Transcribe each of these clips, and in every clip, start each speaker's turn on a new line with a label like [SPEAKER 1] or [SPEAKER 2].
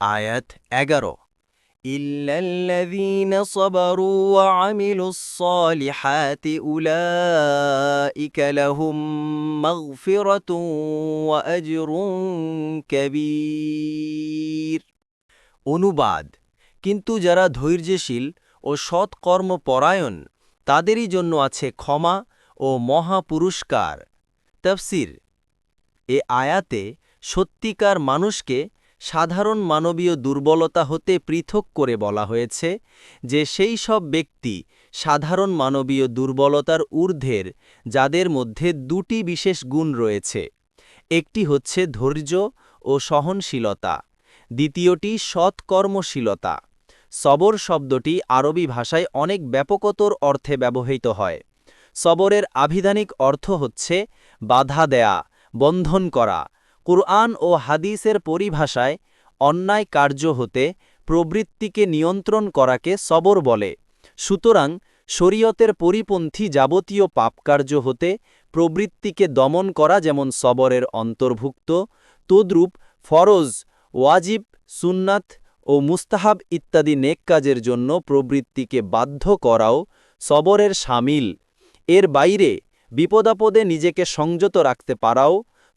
[SPEAKER 1] আয়াত এগারো। ইল্লাল্লাযীনা সাবারু ওয়া আমিলুস সালিহাতি উলাইকা লাহুম মাগফিরাতুন ওয়া আজরুন কাবীর। অনুবাদ, কিন্তু যারা ধৈর্যশীল ও সৎকর্ম পরায়ণ তাদেরই জন্য আছে ক্ষমা ও মহা পুরস্কার তফসির, এ আয়াতে সত্যিকার মানুষকে সাধারণ মানবীয় দুর্বলতা হতে পৃথক করে বলা হয়েছে যে সেই সব ব্যক্তি সাধারণ মানবীয় দুর্বলতার ঊর্ধ্বের, যাদের মধ্যে দুটি বিশেষ গুণ রয়েছে। একটি হচ্ছে ধৈর্য ও সহনশীলতা, দ্বিতীয়টি সৎকর্মশীলতা। সবর শব্দটি আরবি ভাষায় অনেক ব্যাপকতর অর্থে ব্যবহৃত হয়। সবরের আভিধানিক অর্থ হচ্ছে বাধা দেয়া, বন্ধন করা কুরআন ও হাদিসের পরিভাষায় অন্যায় কার্য হতে প্রবৃত্তিকে নিয়ন্ত্রণ করাকে সবর বলে। সুতরাং শরীয়তের পরিপন্থী যাবতীয় পাপকার্য হতে প্রবৃত্তিকে দমন করা যেমন সবরের অন্তর্ভুক্ত, তদ্রূপ ফরজ, ওয়াজিব, সুন্নাত ও মুস্তাহাব ইত্যাদি নেক কাজের জন্য প্রবৃত্তিকে বাধ্য করাও সবরের সামিল। এর বাইরে বিপদাপদে নিজেকে সংযত রাখতে পারাও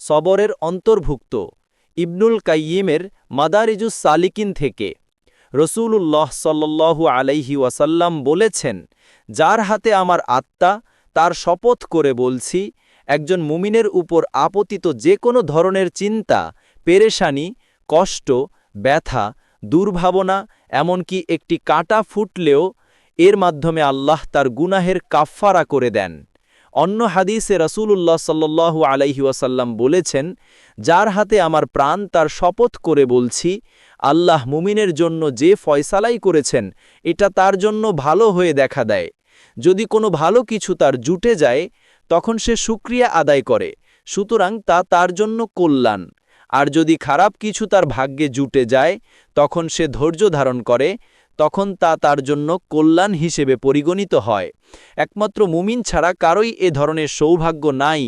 [SPEAKER 1] সবরের অন্তর্ভুক্ত। ইবনুল কাইয়িমের মাদারিজুস সালিকিন থেকে রসূলুল্লাহ সাল্লু আলাইহি ওয়াসাল্লাম বলেছেন, যার হাতে আমার আত্মা, তার শপথ করে বলছি, একজন মুমিনের উপর আপতিত যে কোনো ধরনের চিন্তা, পেরেশানি, কষ্ট, ব্যথা, দুর্ভাবনা, এমনকি একটি কাটা ফুটলেও, এর মাধ্যমে আল্লাহ তার গুনাহের কাফফারা করে দেন। অন্য হাদিসে রসুল্লাহ সাল্লু আলাইহি ওয়াসাল্লাম বলেছেন, যার হাতে আমার প্রাণ, তার শপথ করে বলছি, আল্লাহ মুমিনের জন্য যে ফয়সালাই করেছেন, এটা তার জন্য ভালো হয়ে দেখা দেয়। যদি কোনো ভালো কিছু তার জুটে যায়, তখন সে সুক্রিয়া আদায় করে, সুতরাং তা তার জন্য কল্যাণ। আর যদি খারাপ কিছু তার ভাগ্যে জুটে যায়, তখন সে ধৈর্য ধারণ করে তখন তা তার জন্য কল্যাণ হিসেবে পরিগণিত হয়। একমাত্র মুমিন ছাড়া কারোই এ ধরনের সৌভাগ্য নাই।